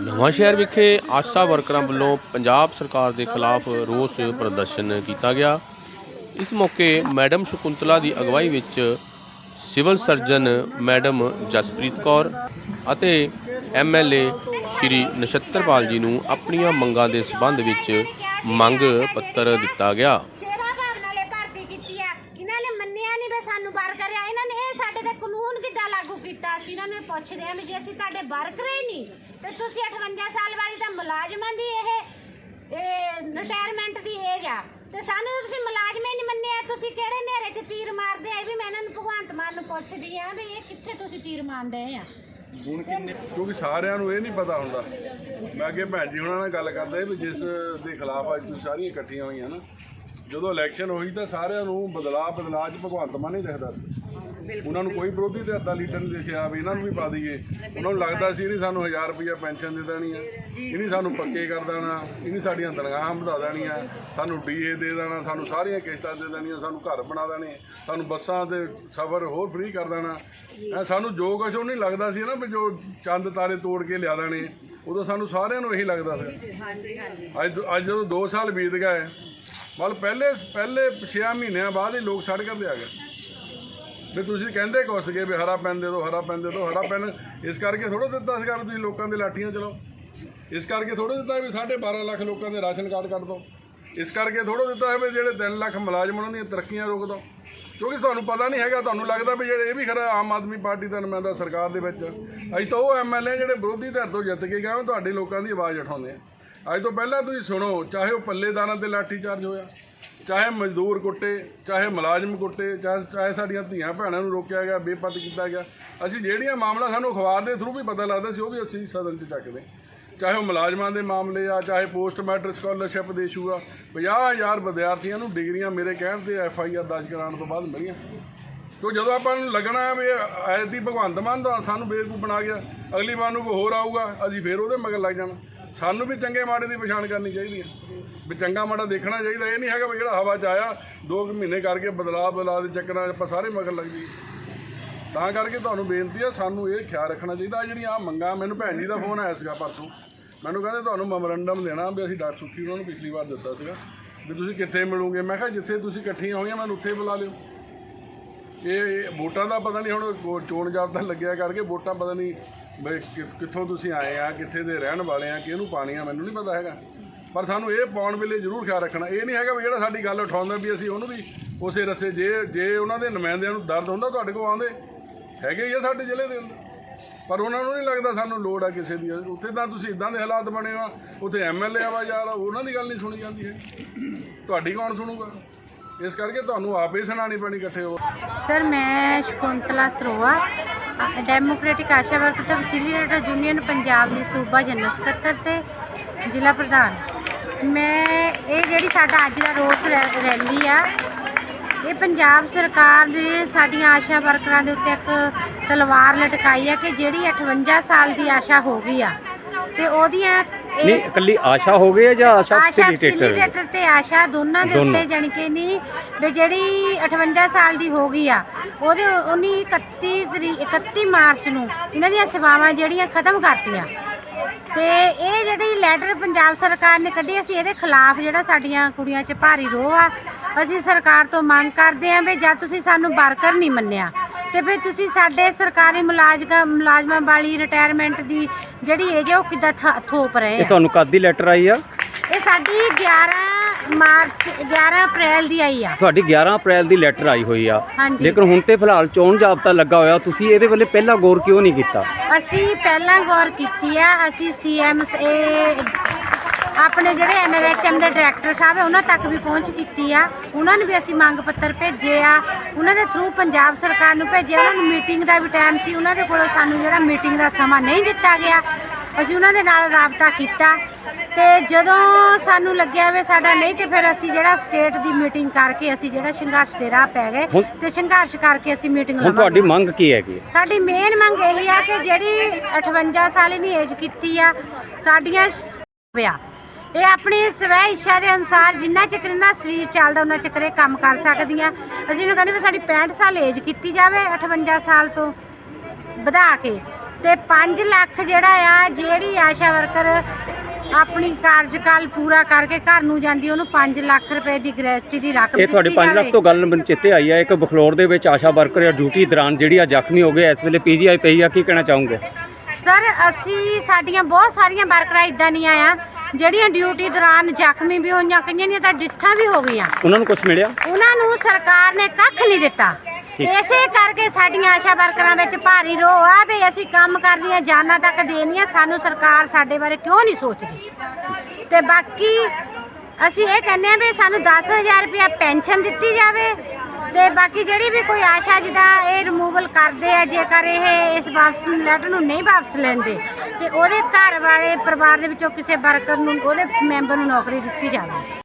ਨਵਾਂ ਸ਼ਹਿਰ ਵਿਖੇ ਆਸ਼ਾ ਵਰਕਰਾਂ ਵੱਲੋਂ ਪੰਜਾਬ ਸਰਕਾਰ ਦੇ ਖਿਲਾਫ ਰੋਸ ਪ੍ਰਦਰਸ਼ਨ ਕੀਤਾ ਗਿਆ। ਇਸ ਮੌਕੇ ਮੈਡਮ ਸ਼ਕੁੰਤਲਾ ਦੀ ਅਗਵਾਈ ਵਿੱਚ civil surgeon madam Jaspreet Kaur ਅਤੇ ਐਮਐਲਏ ਸ਼੍ਰੀ ਨਛੱਤਰਪਾਲ ਜੀ ਨੂੰ ਆਪਣੀਆਂ ਮੰਗਾਂ ਦੇ ਸਬੰਧ ਵਿੱਚ ਮੰਗ ਪੱਤਰ ਦਿੱਤਾ ਗਿਆ। ਸੇਵਾ ਭਾਵਨਾ ਵਾਲੇ ਭਰਤੀ ਕੀਤੀ ਆ। ਇਹਨਾਂ ਨੇ ਮੰਨਿਆ ਨਹੀਂ ਵੀ ਸਾਨੂੰ ਬਾਹਰ ਕਰਿਆ, ਇਹਨਾਂ ਸਾਡੇ ਤੇ ਕਾਨੂੰਨ ਕਿੱਦਾਂ ਲਾਗੂ ਕੀਤਾ? ਅਸੀਂ ਇਹਨਾਂ ਨੂੰ ਪੁੱਛਦੇ ਆ ਵੀ ਜੇ ਅਸੀਂ ਤੁਹਾਡੇ ਵਰਕਰ ਹੀ ਨਹੀਂ, ਤੇ ਤੁਸੀਂ 58 ਸਾਲ ਵਾਲੀ ਤਾਂ ਮੁਲਾਜ਼ਮਾਂ ਦੀ ਇਹ ਇਹ ਰਿਟਾਇਰਮੈਂਟ ਦੀ ਏਜ ਆ। ਤੇ ਸਾਨੂੰ ਤਾਂ ਤੁਸੀਂ ਮੁਲਾਜ਼ਮ ਹੀ ਨਹੀਂ ਮੰਨਿਆ। ਤੁਸੀਂ ਕਿਹੜੇ ਨੇਰੇ 'ਚ ਤੀਰ ਮਾਰਦੇ ਆ? ਇਹ ਵੀ ਮੈਂ ਇਹਨਾਂ ਨੂੰ ਭਗਵੰਤ ਮਾਨ ਨੂੰ ਪੁੱਛਦੀ ਆ ਵੀ ਇਹ ਕਿੱਥੇ ਤੁਸੀਂ ਤੀਰ ਮਾਰਦੇ ਆ? ਹੁਣ ਕਿੰਨੇ ਕਿਉਂਕਿ ਸਾਰਿਆਂ ਨੂੰ ਇਹ ਨਹੀਂ ਪਤਾ ਹੁੰਦਾ। ਮੈਂ ਅੱਗੇ ਭੈਣ ਜੀ ਉਹਨਾਂ ਨਾਲ ਗੱਲ ਕਰਦਾ ਵੀ ਜਿਸ ਦੇ ਖਿਲਾਫ ਅੱਜ ਤੁਸੀਂ ਸਾਰੀਆਂ ਇਕੱਠੀਆਂ ਹੋਈਆਂ ਨਾ ਜਦੋਂ ਇਲੈਕਸ਼ਨ ਹੋਈ ਤਾਂ ਸਾਰਿਆਂ ਨੂੰ ਬਦਲਾਅ ਬਦਲਾਅ ਚ ਭਗਵੰਤ ਮਾਨ ਹੀ ਦਿਖਦਾ ਸੀ। ਉਹਨਾਂ ਨੂੰ ਕੋਈ ਵਿਰੋਧੀ ਧਿਰ ਦਾ ਲੀਡਰ ਨਹੀਂ ਦਿਖਿਆ ਵੀ ਇਹਨਾਂ ਨੂੰ ਵੀ ਪਾ ਦਈਏ। ਉਹਨਾਂ ਨੂੰ ਲੱਗਦਾ ਸੀ ਇਹਨੇ ਸਾਨੂੰ 1000 ਰੁਪਇਆ ਪੈਨਸ਼ਨ ਦੇ ਦੇਣੀ ਆ। ਇਹਨੇ ਸਾਨੂੰ ਪੱਕੇ ਕਰ ਦੇਣਾ। ਇਹਨੇ ਸਾਡੀਆਂ ਤਨਖਾਹਾਂ ਵਧਾ ਦੇਣੀਆਂ। ਸਾਨੂੰ ਡੀਏ ਦੇ ਦੇਣਾ। ਸਾਨੂੰ ਸਾਰੀਆਂ ਕਿਸ਼ਤਾਂ ਦੇ ਦੇਣੀਆਂ। ਸਾਨੂੰ ਘਰ ਬਣਾ ਦੇਣੇ। ਸਾਨੂੰ ਬੱਸਾਂ ਦੇ ਸਫ਼ਰ ਹੋਰ ਫ੍ਰੀ ਕਰ ਦੇਣਾ। ਇਹ ਸਾਨੂੰ ਜੋ ਕੁਛ ਉਹ ਨਹੀਂ ਲੱਗਦਾ ਸੀ ਨਾ ਵੀ ਜੋ ਚੰਦ ਤਾਰੇ ਤੋੜ ਕੇ ਲਿਆ ਦੇਣੇ ਉਦੋਂ ਸਾਨੂੰ ਸਾਰਿਆਂ ਨੂੰ ਇਹੀ ਲੱਗਦਾ ਸੀ। ਅੱਜ ਅੱਜ ਜਦੋਂ 2 ਸਾਲ ਬੀਤ ਗਏ ਮਤਲਬ ਪਹਿਲੇ ਪਹਿਲੇ 6 ਮਹੀਨਿਆਂ ਬਾਅਦ ਹੀ ਲੋਕ ਸੜਕਾਂ ਤੇ ਆ ਗਏ। ਵੀ ਤੁਸੀਂ ਕਹਿੰਦੇ ਕੁਛ ਸੀਗੇ ਵੀ ਹਰਾ ਪੈਨ ਦੇ ਦਿਓ, ਹਰਾ ਪੈਨ ਦੇ ਦਿਓ, ਹਰਾ ਪੈਨ। ਇਸ ਕਰਕੇ ਥੋੜਾ ਦਿੱਤਾ ਸੀਗਾ ਵੀ ਤੁਸੀਂ ਲੋਕਾਂ ਦੇ ਲਾਠੀਆਂ ਚਲਾਓ। ਇਸ ਕਰਕੇ ਥੋੜਾ ਦਿੱਤਾ ਵੀ 12.5 ਲੱਖ ਲੋਕਾਂ ਦੇ ਰਾਸ਼ਨ ਕਾਰਡ ਕੱਢ ਦਿਓ। ਇਸ ਕਰਕੇ ਥੋੜਾ ਦਿੱਤਾ ਹੈ ਵੀ ਜਿਹੜੇ 3 ਲੱਖ ਮੁਲਾਜ਼ਮ ਉਹਨਾਂ ਦੀਆਂ ਤਰੱਕੀਆਂ ਰੋਕ ਦਿਓ। ਕਿਉਂਕਿ ਤੁਹਾਨੂੰ ਪਤਾ ਨਹੀਂ ਹੈਗਾ, ਤੁਹਾਨੂੰ ਲੱਗਦਾ ਵੀ ਜਿਹੜੇ ਇਹ ਵੀ ਖਰਾ ਆਮ ਆਦਮੀ ਪਾਰਟੀ ਦਾ ਨੁਮਾਇੰਦਾ ਸਰਕਾਰ ਦੇ ਵਿੱਚ ਅਸੀਂ ਤਾਂ ਉਹ ਐਮਐਲਏ ਜਿਹੜੇ ਵਿਰੋਧੀ ਧਿਰ ਤੋਂ ਜਿੱਤ ਕੇ ਗਏ, ਉਹ ਤੁਹਾਡੇ ਲੋਕਾਂ ਦੀ ਆਵਾਜ਼ ਉਠਾਉਂਦੇ ਆ। ਅੱਜ ਤੋਂ ਪਹਿਲਾਂ ਤੁਸੀਂ ਸੁਣੋ, ਚਾਹੇ ਉਹ ਪੱਲੇਦਾਰਾਂ ਤੇ ਲਾਠੀਚਾਰਜ ਹੋਇਆ, ਚਾਹੇ ਮਜ਼ਦੂਰ ਕੁੱਟੇ, ਚਾਹੇ ਮੁਲਾਜ਼ਮ ਕੁੱਟੇ, ਚਾਹੇ ਚਾਹੇ ਸਾਡੀਆਂ ਧੀਆਂ ਭੈਣਾਂ ਨੂੰ ਰੋਕਿਆ ਗਿਆ, ਬੇਪਤ ਕੀਤਾ ਗਿਆ। ਅਸੀਂ ਜਿਹੜੀਆਂ ਮਾਮਲਾ ਸਾਨੂੰ ਅਖਬਾਰ ਦੇ ਥਰੂ ਵੀ ਪਤਾ ਲੱਗਦਾ ਸੀ, ਉਹ ਵੀ ਅਸੀਂ ਸਦਨ 'ਚ ਚੱਕਦੇ ਚਾਹੇ ਉਹ ਮੁਲਾਜ਼ਮਾਂ ਦੇ ਮਾਮਲੇ ਆ, ਚਾਹੇ ਪੋਸਟ ਮੈਟ੍ਰਿਕ ਸਕਾਲਰਸ਼ਿਪ ਦੇ ਇਸ਼ੂ ਆ 50000 ਵਿਦਿਆਰਥੀਆਂ ਨੂੰ ਡਿਗਰੀਆਂ ਮੇਰੇ ਕਹਿਣ ਤੇ ਐਫ ਆਈ ਆਰ ਦਰਜ ਕਰਾਉਣ ਤੋਂ ਬਾਅਦ ਮਿਲੀਆਂ। ਤੋ ਜਦੋਂ ਆਪਾਂ ਨੂੰ ਲੱਗਣਾ ਹੈ ਵੀ ਐਦੀ ਭਗਵੰਤ ਮਾਨ ਦਾ ਸਾਨੂੰ ਬੇਵਕੂਫ ਬਣਾ ਗਿਆ, ਅਗਲੀ ਵਾਰ ਨੂੰ ਕੋਈ ਹੋਰ ਆਊਗਾ, ਅਸੀਂ ਫੇਰ ਉਹਦੇ ਮਗਰ ਲੱਗ ਜਾਣਾ। ਸਾਨੂੰ ਵੀ ਚੰਗੇ ਮਾੜੇ ਦੀ ਪਛਾਣ ਕਰਨੀ ਚਾਹੀਦੀ ਹੈ। ਵੀ ਚੰਗਾ ਮਾੜਾ ਦੇਖਣਾ ਚਾਹੀਦਾ। ਇਹ ਨਹੀਂ ਹੈਗਾ ਵੀ ਜਿਹੜਾ ਹਵਾ 'ਚ ਆਇਆ, ਦੋ ਕੁ ਮਹੀਨੇ ਕਰਕੇ ਬਦਲਾਅ ਬਦਲਾਅ ਦੇ ਚੱਕਰਾਂ 'ਚ ਆਪਾਂ ਸਾਰੇ ਮਗਰ ਲੱਗ ਜਾਈਏ। ਤਾਂ ਕਰਕੇ ਤੁਹਾਨੂੰ ਬੇਨਤੀ ਹੈ, ਸਾਨੂੰ ਇਹ ਖਿਆਲ ਰੱਖਣਾ ਚਾਹੀਦਾ। ਆਹ ਜਿਹੜੀਆਂ ਆ ਮੰਗਾਂ, ਮੈਨੂੰ ਭੈਣ ਜੀ ਦਾ ਫੋਨ ਆਇਆ ਸੀਗਾ ਪਰਸੋਂ। ਮੈਨੂੰ ਕਹਿੰਦੇ ਤੁਹਾਨੂੰ ਮੈਮੋਰੰਡਮ ਦੇਣਾ ਵੀ ਅਸੀਂ ਡਾਕਟਰ ਸੁੱਖੀ ਉਹਨਾਂ ਨੂੰ ਪਿਛਲੀ ਵਾਰ ਦਿੱਤਾ ਸੀਗਾ। ਵੀ ਤੁਸੀਂ ਕਿੱਥੇ ਮਿਲੋਗੇ? ਮੈਂ ਕਿਹਾ ਜਿੱਥੇ ਤੁਸੀਂ ਇਕੱਠੀਆਂ ਹੋਈਆਂ, ਮੈਨੂੰ ਉੱਥੇ ਬੁਲਾ ਲਿਓ। ਇਹ ਵੋਟਾਂ ਦਾ ਪਤਾ ਨਹੀਂ ਹੁਣ ਕੋ- ਚੋਣ ਜਾਬਤਾ ਲੱਗਿਆ ਕਰਕੇ ਵੋਟਾਂ ਪਤਾ ਨਹੀਂ ਬਈ ਕਿ- ਕਿੱਥੋਂ ਤੁਸੀਂ ਆਏ ਆ, ਕਿੱਥੇ ਦੇ ਰਹਿਣ ਵਾਲੇ ਆ, ਕਿਹਨੂੰ ਪਾਣੀਆਂ ਮੈਨੂੰ ਨਹੀਂ ਪਤਾ ਹੈਗਾ। ਪਰ ਸਾਨੂੰ ਇਹ ਪਾਉਣ ਵੇਲੇ ਜ਼ਰੂਰ ਖਿਆਲ ਰੱਖਣਾ। ਇਹ ਨਹੀਂ ਹੈਗਾ ਵੀ ਜਿਹੜਾ ਸਾਡੀ ਗੱਲ ਉਠਾਉਂਦਾ ਵੀ ਅਸੀਂ ਉਹਨੂੰ ਵੀ ਉਸੇ ਰਸੇ ਜੇ ਜੇ ਉਹਨਾਂ ਦੇ ਨੁਮਾਇੰਦਿਆਂ ਨੂੰ ਦਰਦ ਹੁੰਦਾ ਤੁਹਾਡੇ ਕੋਲ ਆਉਂਦੇ। ਹੈਗੇ ਹੀ ਆ ਸਾਡੇ ਜ਼ਿਲ੍ਹੇ ਦੇ ਅੰਦਰ। ਪਰ ਉਹਨਾਂ ਨੂੰ ਨਹੀਂ ਲੱਗਦਾ ਸਾਨੂੰ ਲੋੜ ਆ ਕਿਸੇ ਦੀ। ਉੱਥੇ ਤਾਂ ਤੁਸੀਂ ਇਦਾਂ ਦੇ ਹਾਲਾਤ ਬਣੇ ਆ, ਉੱਥੇ ਐਮਐਲਏ ਆ ਵਾ ਯਾਰ ਉਹਨਾਂ ਦੀ ਗੱਲ ਨਹੀਂ ਸੁਣੀ ਜਾਂਦੀ ਹੈ ਤੁਹਾਡੀ ਕੌਣ ਸੁਣੂਗਾ? ਇਸ ਕਰਕੇ ਤੁਹਾਨੂੰ ਆਪੇ ਸੁਣਾਣੀ ਪੈਣੀ ਇਕੱਠੇ ਹੋ। ਸਰ, ਮੈਂ ਸ਼ਕੁੰਤਲਾ ਸਰੋਆ ਡੈਮੋਕ੍ਰੈਟਿਕ ਆਸ਼ਾ ਵਰਕਰ ਤਹਿਸੀਲੀ ਰੇਡਰ ਯੂਨੀਅਨ ਪੰਜਾਬ ਦੀ ਸੂਬਾ ਜਨਰਲ ਸਕੱਤਰ ਤੇ ਜ਼ਿਲ੍ਹਾ ਪ੍ਰਧਾਨ। ਮੈਂ ਇਹ ਜਿਹੜੀ ਸਾਡਾ ਅੱਜ ਦਾ ਰੋਸ ਰੈ- ਰੈਲੀ ਆ, ਇਹ ਪੰਜਾਬ ਸਰਕਾਰ ਨੇ ਸਾਡੀਆਂ ਆਸ਼ਾ ਵਰਕਰਾਂ ਦੇ ਉੱਤੇ ਇੱਕ ਤਲਵਾਰ ਲਟਕਾਈ ਹੈ ਕਿ ਜਿਹੜੀ 58 ਸਾਲ ਦੀ ਆਸ਼ਾ ਹੋ ਗਈ ਆ ਤੇ ਉਹਦੀਆਂ ਨਹੀਂ ਇਹ ਇਕੱਲੀ ਆਸ਼ਾ ਹੋ ਗਈ ਹੈ ਜਾਂ ਆਸ਼ਾ ਆਸ਼ਾ ਫੈਸਿਲੀਟੇਟਰ ਫੈਸਿਲੀਟੇਟਰ ਤੇ ਆਸ਼ਾ ਦੋਨਾਂ ਦੇ ਦੋਨੋਂ। ਉੱਤੇ ਜਾਣੀ ਕਿ ਨਹੀਂ ਵੀ ਜਿਹੜੀ 58 ਸਾਲ ਦੀ ਹੋ ਗਈ ਆ ਉਹਦੇ ਉਹਨੀ 31 ਤਰੀਕ 31 ਮਾਰਚ ਨੂੰ ਇਹਨਾਂ ਦੀਆਂ ਸੇਵਾਵਾਂ ਜਿਹੜੀਆਂ ਖਤਮ ਕਰਤੀਆਂ ਤੇ ਇਹ ਜਿਹੜੀ ਲੈਟਰ ਪੰਜਾਬ ਸਰਕਾਰ ਨੇ ਕੱਢੀ ਅਸੀਂ ਇਹਦੇ ਖਿਲਾਫ ਜਿਹੜਾ ਸਾਡੀਆਂ ਕੁੜੀਆਂ 'ਚ ਭਾਰੀ ਰੋਹ ਆ ਅਸੀਂ ਸਰਕਾਰ ਤੋਂ ਮੰਗ ਕਰਦੇ ਆਂ ਵੀ ਜਦ ਤੁਸੀਂ ਸਾਨੂੰ ਵਰਕਰ ਨਹੀਂ ਮੰਨਿਆ ਤੇ ਫਿਰ ਤੁਸੀਂ ਸਾਡੇ ਸਰਕਾਰੀ ਮੁਲਾਜ਼ਮਾਂ ਮੁਲਾਜ਼ਮਾਂ ਵਾਲੀ ਰਿਟਾਇਰਮੈਂਟ ਦੀ ਜਿਹੜੀ ਏਜ ਆ ਉਹ ਕਿੱਦਾਂ ਥ- ਥੋਪ ਰਹੇ ਇਹ ਆ ਤੁਹਾਨੂੰ ਕਦ ਦੀ ਲੈਟਰ ਆਈ ਆ? ਇਹ ਸਾਡੀ 11 ਮਾਰਚ 11 ਅਪ੍ਰੈਲ ਦੀ ਆਈ ਆ। ਤੁਹਾਡੀ 11 ਅਪ੍ਰੈਲ ਦੀ ਲੈਟਰ ਆਈ ਹੋਈ ਆ। ਹਾਂਜੀ। ਲੇਕਿਨ ਹੁਣ ਤੇ ਫਿਲਹਾਲ ਚੋਣ ਜਾਬਤਾ ਲੱਗਾ ਹੋਇਆ ਤੁਸੀਂ ਇਹਦੇ ਵੱਲੇ ਪਹਿਲਾਂ ਗੌਰ ਕਿਉਂ ਨਹੀਂ ਕੀਤਾ? ਅਸੀਂ ਪਹਿਲਾਂ ਗੌਰ ਕੀਤੀ ਆ ਅਸੀਂ ਸੀਐਮ ਇਹ ਆਪਣੇ ਜਿਹੜੇ ਐਨਐਚਐਮ ਦੇ ਡਾਇਰੈਕਟਰ ਸਾਹਿਬ ਹੈ ਉਹਨਾਂ ਤੱਕ ਵੀ ਪਹੁੰਚ ਕੀਤੀ ਆ। ਉਹਨਾਂ ਨੂੰ ਵੀ ਅਸੀਂ ਮੰਗ ਪੱਤਰ ਭੇਜੇ ਆ। ਉਹਨਾਂ ਦੇ ਥਰੂ ਪੰਜਾਬ ਸਰਕਾਰ ਨੂੰ ਭੇਜਿਆ ਉਹਨਾਂ ਨੂੰ ਮੀਟਿੰਗ ਦਾ ਵੀ ਟਾਈਮ ਸੀ। ਉਹਨਾਂ ਦੇ ਕੋਲੋਂ ਸਾਨੂੰ ਜਿਹੜਾ ਮੀਟਿੰਗ ਦਾ ਸਮਾਂ ਨਹੀਂ ਦਿੱਤਾ ਗਿਆ। ਅਸੀਂ ਉਹਨਾਂ ਦੇ ਨਾਲ ਰਾਬਤਾ ਕੀਤਾ। ਤੇ ਜਦੋਂ ਸਾਨੂੰ ਲੱਗਿਆ ਵੀ ਸਾਡਾ ਨਹੀਂ ਤੇ ਫਿਰ ਅਸੀਂ ਜਿਹੜਾ ਸਟੇਟ ਦੀ ਮੀਟਿੰਗ ਕਰਕੇ ਅਸੀਂ ਜਿਹੜਾ ਸੰਘਰਸ਼ ਦੇ ਰਾਹ ਪੈ ਗਏ। ਤੇ ਸੰਘਰਸ਼ ਕਰਕੇ ਅਸੀਂ ਮੀਟਿੰਗ ਹੁਣ ਤੁਹਾਡੀ ਮੰਗ ਕੀ ਹੈਗੀ? ਸਾਡੀ ਮੇਨ ਮੰਗ ਇਹੀ ਆ ਕਿ ਜਿਹੜੀ 58 ਸਾਲ ਦੀ ਏਜ ਕੀਤੀ ਆ ਸਾਡੀਆਂ ਸ- ਇਹ ਆਪਣੀ ਸਵੈ ਇੱਛਾ ਦੇ ਅਨੁਸਾਰ ਜਿੰਨਾ ਚਿਰ ਇਹਨਾਂ ਦਾ ਸਰੀਰ ਚੱਲਦਾ ਉਹਨਾਂ ਚਿਰ ਇਹ ਕੰਮ ਕਰ ਸਕਦੀਆਂ। ਅਸੀਂ ਇਹਨੂੰ ਕਹਿੰਦੇ ਵੀ ਸਾਡੀ 65 ਸਾਲ ਏਜ ਕੀਤੀ ਜਾਵੇ 58 ਸਾਲ ਤੋਂ ਵਧਾ ਕੇ। ਤੇ 5 ਲੱਖ ਜਿਹੜਾ ਆ ਜਿਹੜੀ ਆਸ਼ਾ ਵਰਕਰ ਆਪਣੀ ਕਾਰਜਕਾਲ ਪੂਰਾ ਕਰਕੇ ਘਰ ਨੂੰ ਜਾਂਦੀ ਉਹਨੂੰ 5 ਲੱਖ ਰੁਪਏ ਦੀ ਗ੍ਰੈਸਟੀ ਦੀ ਰਕਮ ਇਹ ਤੁਹਾਡੇ ਦਿੱਤੀ 5 ਲੱਖ। ਤੋਂ ਗੱਲ ਮੈਨੂੰ ਚਿੱਤੇ ਆਈ ਹੈ ਇੱਕ ਬਖਲੌਰ ਦੇ ਵਿੱਚ ਆਸ਼ਾ ਵਰਕਰ ਜਾਂ ਡਿਊਟੀ ਦੌਰਾਨ ਜਿਹੜੀ ਆ ਜ਼ਖਮੀ ਹੋ ਗਏ ਇਸ ਵੇਲੇ ਪੀਜੀਆਈ ਪਈ ਆ ਕੀ ਕਹਿਣਾ ਚਾਹੋਗੇ? ਸਰ ਅਸੀਂ ਸਾਡੀਆਂ ਬਹੁਤ ਸਾਰੀਆਂ ਵਰਕਰਾਂ ਇਦਾਂ ਦੀਆਂ ਆ ਜਿਹੜੀਆਂ ਡਿਊਟੀ ਦੌਰਾਨ ਜ਼ਖਮੀ ਵੀ ਹੋਈਆਂ ਕਈਆਂ ਦੀਆਂ ਤਾਂ ਡਿੱਥਾਂ ਵੀ ਹੋ ਗਈਆਂ। ਉਹਨਾਂ ਨੂੰ ਕੁਝ ਮਿਲਿਆ? ਉਹਨਾਂ ਨੂੰ ਸਰਕਾਰ ਨੇ ਕੱਖ ਨਹੀਂ ਦਿੱਤਾ। ਇਸੇ ਕਰਕੇ ਸਾਡੀਆਂ ਆਸ਼ਾ ਵਰਕਰਾਂ ਵਿੱਚ ਭਾਰੀ ਰੋਹ ਆ ਵੀ ਅਸੀਂ ਕੰਮ ਕਰਦੀਆਂ ਜਾਨਾਂ ਤੱਕ ਦੇਣੀਆਂ ਸਾਨੂੰ ਸਰਕਾਰ ਸਾਡੇ ਬਾਰੇ ਕਿਉਂ ਨਹੀਂ ਸੋਚਦੀ? ਤੇ ਬਾਕੀ ਅਸੀਂ ਇਹ ਕਹਿੰਦੇ ਆ ਵੀ ਸਾਨੂੰ 10000 ਰੁਪਇਆ ਪੈਨਸ਼ਨ ਦਿੱਤੀ ਜਾਵੇ ਤੇ ਬਾਕੀ ਜਿਹੜੀ ਵੀ ਕੋਈ ਆਸ਼ਾ ਜਿਹਦਾ ਇਹ ਰਿਮੂਵਲ ਕਰਦੇ ਆ, ਜੇਕਰ ਇਹ ਇਸ ਵਾਪਸ ਲੈਟਰ ਨੂੰ ਨਹੀਂ ਵਾਪਸ ਲੈਂਦੇ, ਤੇ ਉਹਦੇ ਘਰ ਵਾਲੇ ਪਰਿਵਾਰ ਦੇ ਵਿੱਚੋਂ ਕਿਸੇ ਵਰਕਰ ਨੂੰ, ਉਹਦੇ ਮੈਂਬਰ ਨੂੰ ਨੌਕਰੀ ਦਿੱਤੀ ਜਾਵੇ।